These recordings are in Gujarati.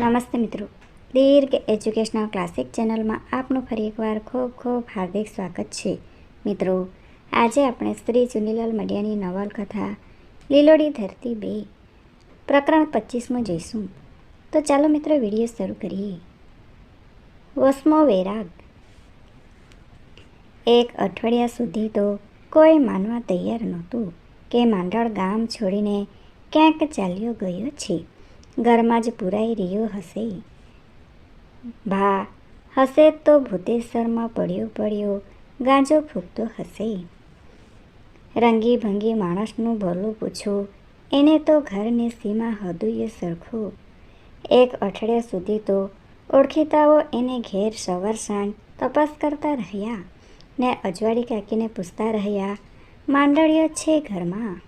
નમસ્તે મિત્રો. દીર્ઘ એજ્યુકેશનલ ક્લાસિક ચેનલમાં આપનું ફરી એકવાર ખૂબ ખૂબ હાર્દિક સ્વાગત છે. મિત્રો, આજે આપણે શ્રી ચુનીલાલ મડિયાની નવલકથા, લીલોડી ધરતી બે, પ્રકરણ પચીસમાં જોઈશું. તો ચાલો મિત્રો વીડિયો શરૂ કરીએ. વસમો વૈરાગ. એક અઠવાડિયા સુધી તો કોઈ માનવા તૈયાર નહોતું કે માંડળ ગામ છોડીને ક્યાંક ચાલ્યો ગયો છે. ઘરમાં જ પુરાઈ રહ્યો હશે. ભા, હશે તો ભૂતેશ્વરમાં પડ્યો પડ્યો ગાંજો ફૂંકતો હશે. રંગી ભંગી માણસનું ભલું પૂછું, એને તો ઘરની સીમા હદુએ સરખું. એક અઠવાડિયા સુધી તો ઓળખીતાઓ એને ઘેર સવાર સાંજ તપાસ કરતા રહ્યા ને અજવાળી કાકીને પૂછતા રહ્યા, માંડળીઓ છે ઘરમાં?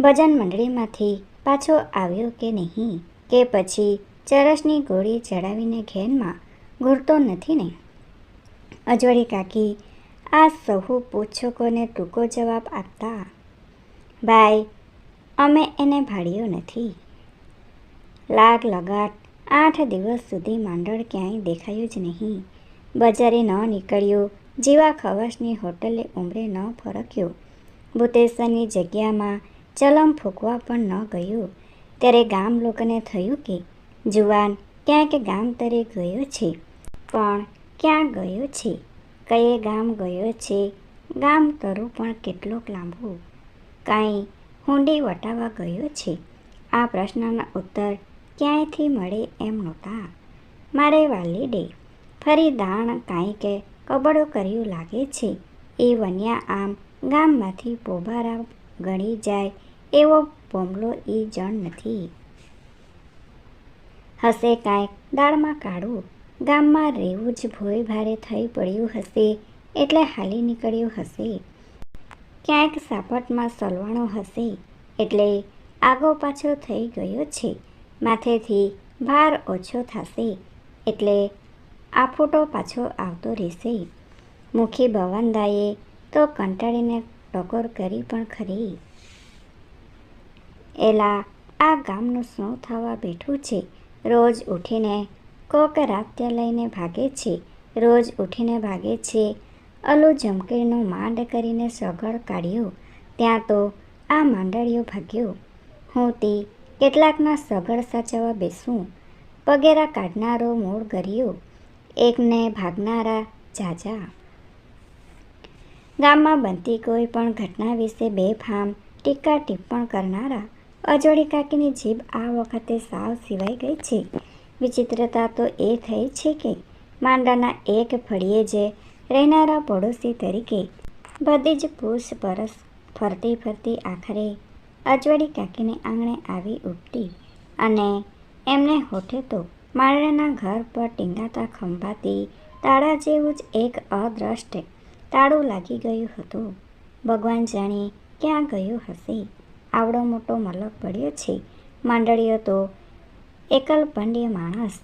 ભજન મંડળીમાંથી પાછો આવ્યો કે નહીં, કે પછી ચરસની ગોળી ચડાવીને ઘેનમાં ઘૂરતો નથી ને? અજવાળી કાકી આ સહુ પૂછકોને ટૂંકો જવાબ આપતા, ભાઈ, અમે એને ભાડ્યો નથી. લાગ લગાટ આઠ દિવસ સુધી માંડળ ક્યાંય દેખાયું જ નહીં. બજારે ન નીકળ્યો જેવા ખવસની હોટલે ઉમરે ન ફરક્યો. ભૂતેશ્વરની જગ્યામાં ચલમ ફૂંકવા પણ ન ગયું. ત્યારે ગામ લોકોને થયું કે, જુવાન, ક્યાંક ગામ તરે ગયો છે. પણ ક્યાં ગયો છે? કયે ગામ ગયો છે? ગામ તરું પણ કેટલોક લાંબુ. કાંઈ હુંડી વટાવા ગયો છે? આ પ્રશ્નના ઉત્તર ક્યાંયથી મળે એમ નહોતા. મારે વાલીડે ફરી દાણ કાંઈ કે કબડો કર્યું લાગે છે. એ વન્યા આમ ગામમાંથી પોબારા ગણી જાય એવો પોમલો એ જણ નથી. હશે કાંઈક દાળમાં કાઢું ગામમાં રહેવું જ ભોય ભારે થઈ પડ્યું હશે, એટલે હાલી નીકળ્યું હશે. ક્યાંક સાપટમાં સલવાણો હશે, એટલે આગો પાછો થઈ ગયો છે. માથેથી ભાર ઓછો થશે, એટલે આફોટો પાછો આવતો રહેશે. મુખી ભવનદાએ તો કંટાળીને ટકોર કરી પણ ખરી. એલા આ ગામનું શું થવા બેઠું છે. રોજ ઉઠીને કોક રાત્ય લઈને ભાગે છે. રોજ ઉઠીને ભાગે છે. અલુ જમકીરનો માંડ કરીને સગળ કાઢ્યો. ત્યાં તો આ માંડળીઓ ભાગ્યો. હું તે કેટલાકના સગળ સાચવવા બેસું. પગેરા કાઢનારો મૂળ ગર્યો. એકને ભાગનારા જાજા. ગામમાં બનતી કોઈ પણ ઘટના વિશે બેફામ ટીકા ટિપ્પણ કરનારા અજોડી કાકીની જીભ આ વખતે સાવ સિવાય ગઈ છે. વિચિત્રતા તો એ થઈ છે કે માંડાના એક ફળીએ જે રહેનારા પડોશી તરીકે બધી જ પૂછપરછ ફરતી ફરતી આખરે અજવાળી કાકીને આંગણે આવી ઉપટી અને એમને હોઠે તો માંડાના ઘર પર ટીંગાતા ખંભાતી તાળા જેવું જ એક અદ્રષ્ટ તાળું લાગી ગયું હતું. ભગવાન જાણે ક્યાં ગયું હશે? આવડો મોટો મલક પડ્યો છે. માંડળીઓ તો એકલ પંડ્ય માણસ.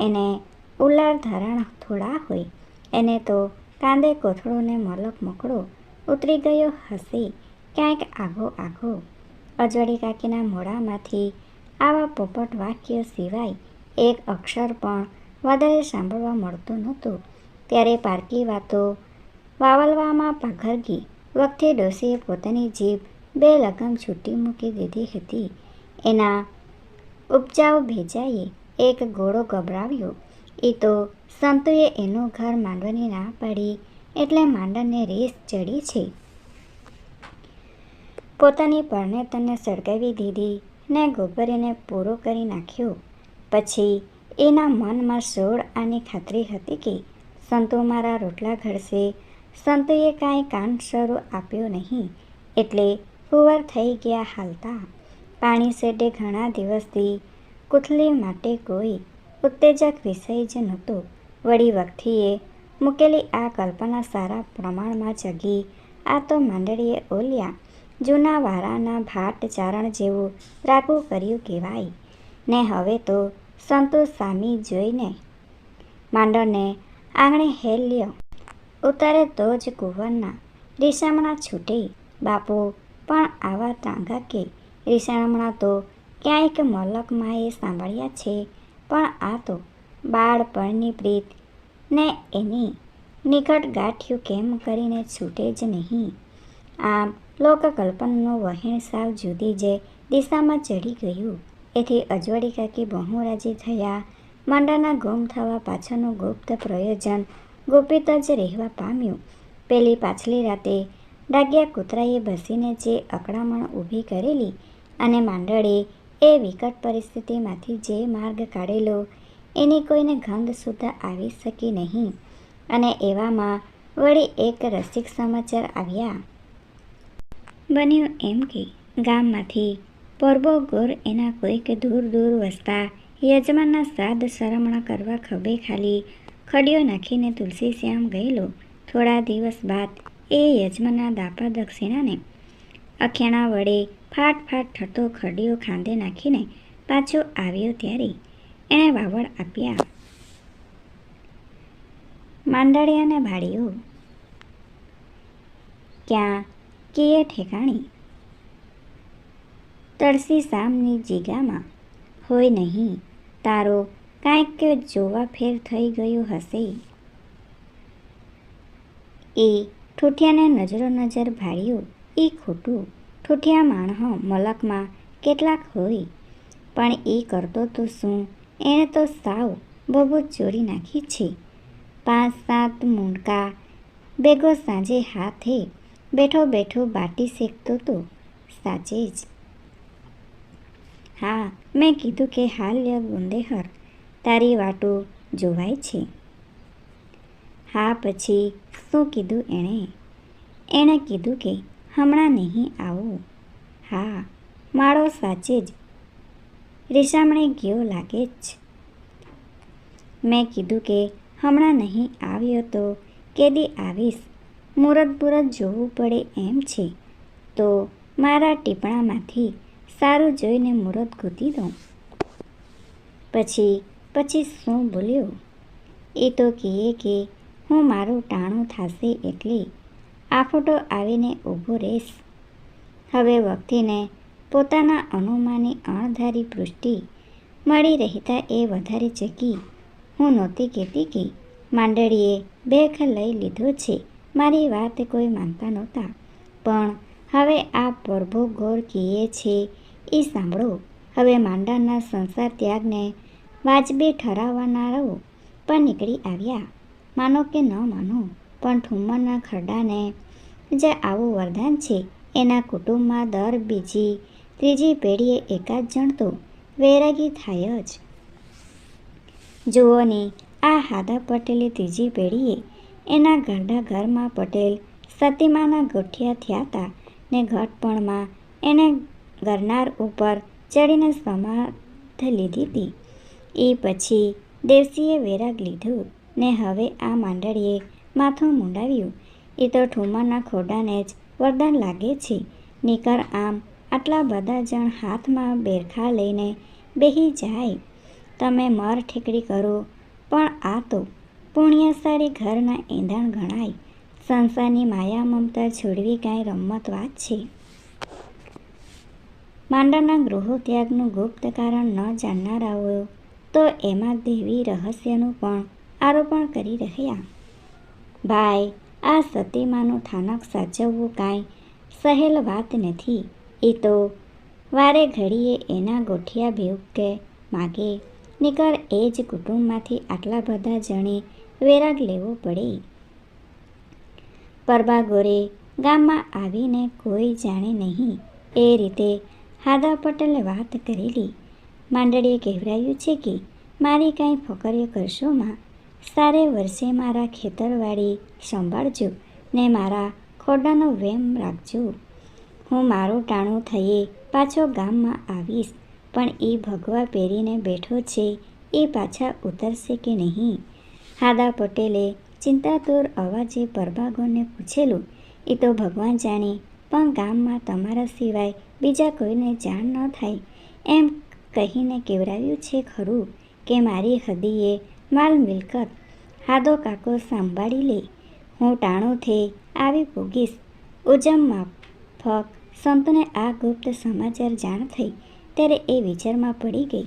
એને ઉલાર ધરાણ થોડા હોય. એને તો કાંદે કોથળોને મલક મોકળો ઉતરી ગયો હશે ક્યાંક આગો આગો. અજવાળી કાકીના મોઢામાંથી આવા પોપટ વાક્ય સિવાય એક અક્ષર પણ વધારે સાંભળવા મળતું નહોતું. ત્યારે પારકી વાતો વાવલવામાં પાઘરગી. વખતે ડોસીએ પોતાની જીભ બે લગમ છૂટી મૂકી દીધી હતી. એના ઉપજાઉ ભેજાએ એક ઘોડો ગભરાવ્યો. એ તો સંતુએ એનું ઘર માંડવાની ના પાડી એટલે માંડણને રેસ ચડી છે. પોતાની પરણેતરને સળગાવી દીધી ને ગોબરીને પૂરો કરી નાખ્યો. પછી એના મનમાં સોળ આની ખાતરી હતી કે સંતો મારા રોટલા ઘડશે. સંતોએ કાંઈ કાન શરૂ આપ્યો નહીં. એટલે હુવર થઈ ગયા હાલતા. પાણી સેટે ઘણા દિવસથી કુથલી માટે કોઈ ઉત્તેજક વિષય જ નહોતો. વળી વખતીએ મૂકેલી આ કલ્પના સારા પ્રમાણમાં જગી. આ તો માંડળીએ ઓલ્યા. જૂના વારાના ભાટ ચારણ જેવું રાગુ કર્યું કહેવાય. ને હવે તો સંતોષ સામી જોઈને માંડળને આંગણે હેલ્યો. ઉતારે તો જ કુંવરના રીસામણા છૂટે. બાપુ પણ આવા ટાંગા કે રીસામણા તો ક્યાંક મલકમાએ સાંભળ્યા છે. પણ આ તો બાળપણની પ્રીત ને એની નિકટ ગાંઠ્યું કેમ કરીને છૂટે જ નહીં. આમ લોકકલ્પનનું વહેણ સાવ જુદી જે દિશામાં ચડી ગયું. એથી અજવાળી કાકી બહુ રાજી થયા. માંડાના ગુમ થવા પાછળનું ગુપ્ત પ્રયોજન ગુપિત જ રહેવા પામ્યું. પેલી પાછલી રાતે ડાગ્યા કૂતરાએ બસીને જે અકળામણ ઊભી કરેલી અને માંડળે એ વિકટ પરિસ્થિતિમાંથી જે માર્ગ કાઢેલો, એની કોઈને ગંધ સુધા આવી શકી નહીં અને એવામાં વળી એક રસિક સમાચાર આવ્યા. બન્યું એમ કે ગામમાંથી પરબો ગોર એના કોઈક દૂર દૂર વસતા યજમાનના શ્રાદ્ધ શરમણ કરવા ખભે ખાલી ખડીઓ નાખીને તુલસી શ્યામ ગયેલો. થોડા દિવસ બાદ એ યજમાનના દાપા દક્ષિણાને અખેણા વડે ફાટ ફાટ થતો ખડીયો ખાંદે નાખીને પાછો આવ્યો ત્યારે એણે વાવડ આપ્યા. માંડળિયાને ભાડીઓ. ક્યાં? કીએ ઠેકાણી. તળસી સામની જીગામાં. હોય નહીં, તારો કાંઈક જોવા ફેર થઈ ગયો હશે. એ ઠૂઠિયાને નજરો નજર ભાળ્યું. એ ખોટું. ઠોઠિયા માણહો મલકમાં કેટલાક હોય. પણ એ કરતો તો શું? એણે તો સાવ બબૂત ચોરી નાખી છે. પાંચ સાત મૂંડકા ભેગો સાંજે હાથે બેઠો બેઠો બાટી શેકતો તો સાચે જ. હા, મેં કીધું કે હાલ્ય ગુંદેહર. તારી વાટો જોવાય છે. હા, પછી શું કીધું એણે? એણે કીધું કે, હમણાં નહીં આવું. હા માળો સાચે જ. રીસામણે ગયો લાગે જ. મેં કીધું કે, હમણાં નહીં આવ્યો તો કેદી આવીશ? મુરત બુરત જોવું પડે એમ છે. તો મારા ટીપણામાંથી સારું જોઈને મુરત ગૂંથી દઉં. પછી પછી શું બોલ્યો? એ તો કહે કે હું મારું ટાણું થશે એટલે આ ફોટો આવીને ઊભો રહીશ. હવે વખતીને પોતાના અનુમાની અણધારી પૃષ્ટિ મળી રહેતા એ વધારે ચકી. હું નહોતી કહેતી કે માંડળીએ બેખ લઈ લીધો છે. મારી વાત કોઈ માનતા નહોતા. પણ હવે આ પરભો ગોર કીએ છે એ સાંભળો. હવે માંડાના સંસાર ત્યાગને વાજબી ઠરાવનારાઓ પણ નીકળી આવ્યા. માનો કે ન માનો, પણ ઠુમ્મરના ખરડાને જે આવું વરદાન છે, એના કુટુંબમાં દર બીજી, ત્રીજી પેઢીએ એકાદ જણ તો વૈરાગી થાય જ. જુઓની આ હાદા પટેલે ત્રીજી પેઢીએ એના ઘરડા ઘરમાં પટેલ સતીમાના ગોઠિયા થયા હતા ને ઘટપણમાં એને ગરનાર ઉપર ચડીને સમાધ લીધી હતી એ પછી દેવસીએ વૈરાગ લીધું. ને હવે આ માંડળીએ માથું મુંડાવ્યું. એ તો ઠુમાના ખોડાને જ વરદાન લાગે છે. નિકર આમ આટલા બધા જણ હાથમાં બેરખા લઈને બેહી જાય. તમે મર ઠેકડી કરો, પણ આ તો પુણ્યશાળી ઘરના ઈંધણ ગણાય. સંસારની માયા મમતા છોડવી કાંઈ રમત વાત છે. માંડાના ગૃહો ત્યાગનું ગુપ્ત કારણ ન જાણનારાઓ તો એમાં દેવી રહસ્યનું પણ આરોપણ કરી રહ્યા. ભાઈ, આ સતીમાનું થાનક સાચવવું કાંઈ સહેલ વાત નથી. એ તો વારે ઘડીએ એના ગોઠિયા ભેવકે માગે. નીકળ એ જ કુટુંબમાંથી આટલા બધા જણે વેરાગ લેવો પડે. પરબા ગોરે ગામમાં આવીને કોઈ જાણે નહીં. એ રીતે હાદા પટેલે વાત કરેલી. માંડળીએ કહેવરાયું છે કે, મારી કાંઈ ફકરીઓ કરશોમાં સારે વર્ષે મારા ખેતરવાડી સંભાળજો ને મારા ખોડાનો વેમ રાખજો. હું મારું ટાણું થઈએ પાછો ગામમાં આવીશ, પણ એ ભગવા પહેરીને બેઠો છે, એ પાછા ઉતરશે કે નહીં? હાદા પટેલે ચિંતાતુર અવાજે પરભાગોને પૂછેલું એ તો ભગવાન જાણે, પણ ગામમાં તમારા સિવાય બીજા કોઈને જાણ ન થાય. એમ કહીને કેવરાવ્યું છે ખરું કે મારી હદીએ માલ મિલકત. હાદો કાકો સાંભળી લે. હું ટાણું આવી પૂગીશ ઉજમ માફક સંતને આ ગુપ્ત સમાચાર જાણ થઈ. ત્યારે એ વિચારમાં પડી ગઈ.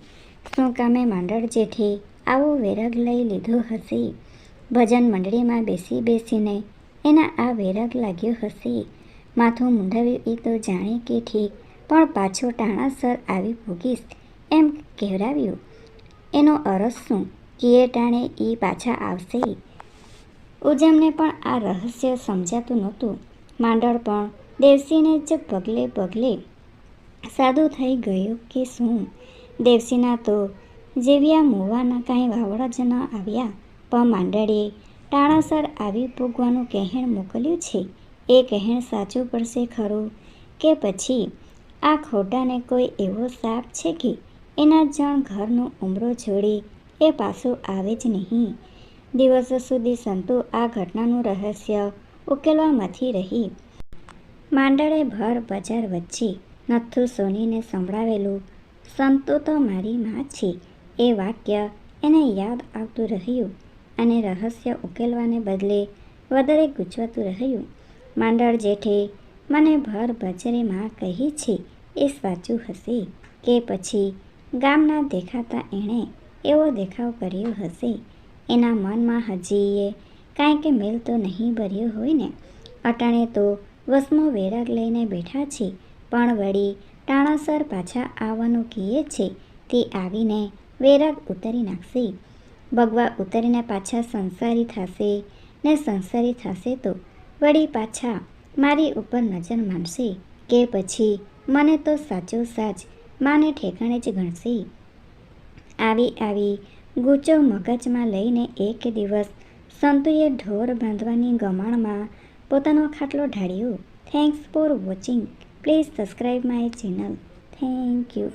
શું કામે માંડળ જેઠે આવો વેરગ લઈ લીધો હશે? ભજન મંડળીમાં બેસી બેસીને એના આ વેરગ લાગ્યો હશે? માથું મૂંઢાવ્યું એ તો જાણે કે ઠીક, પણ પાછો ટાણાસર આવી ભોગીશ. એમ કહેવરાવ્યું એનો અરસ શું? ટાણે એ પાછા આવશે. ઉજમને પણ આ રહસ્ય સમજાતું નહોતું. માંડળ પણ દેવસીને જ પગલે પગલે સાદું થઈ ગયું કે શું? દેવસીના તો જેવ્યા મોવાના કાંઈ વાવડા જ ન આવ્યા, પણ માંડળીએ ટાણાસર આવી પૂગવાનું કહેણ મોકલ્યું છે. એ કહેણ સાચું પડશે ખરું? કે પછી આ ખોટાને કોઈ એવો સાપ છે કે એના જણ ઘરનો ઉમરો છોડી એ પાછું આવે જ નહીં. દિવસો સુધી સંતુ આ ઘટનાનું રહસ્ય ઉકેલવામાંથી રહી. માંડળે ભર બજાર વચ્ચે નથુ સોનીને સંભળાવેલું, સંતો તો મારી માં છે. એ વાક્ય એને યાદ આવતું રહ્યું અને રહસ્ય ઉકેલવાને બદલે વધારે ગૂંચવાતું રહ્યું. માંડળ જેઠે, મને ભર બજરે માં કહી છે, એ સાચું હશે કે પછી ગામના દેખાતા એણે એવો દેખાવ કર્યો હશે. એના મનમાં હજી એ કાંઈ કે મેલ તો નહીં ભર્યો હોય ને. અટાણે તો વસમો વેરાગ લઈને બેઠા છે. પણ વળી ટાણાસર પાછા આવવાનું કહે છે. તે આવીને વેરાગ ઉતરી નાખશે. ભગવા ઉતરીને પાછા સંસારી થશે ને સંસારી થશે તો વળી પાછા મારી ઉપર નજર માંડશે કે પછી મને તો સાચો સાચ માને ઠેકાણે જ ગણશે. આવી આવી ગૂંચવ મગજમાં લઈને એક દિવસ સંતુએ ઢોર બાંધવાની ગમાણમાં પોતાનો ખાટલો ઢાળ્યો. Thanks for watching please subscribe my channel thank you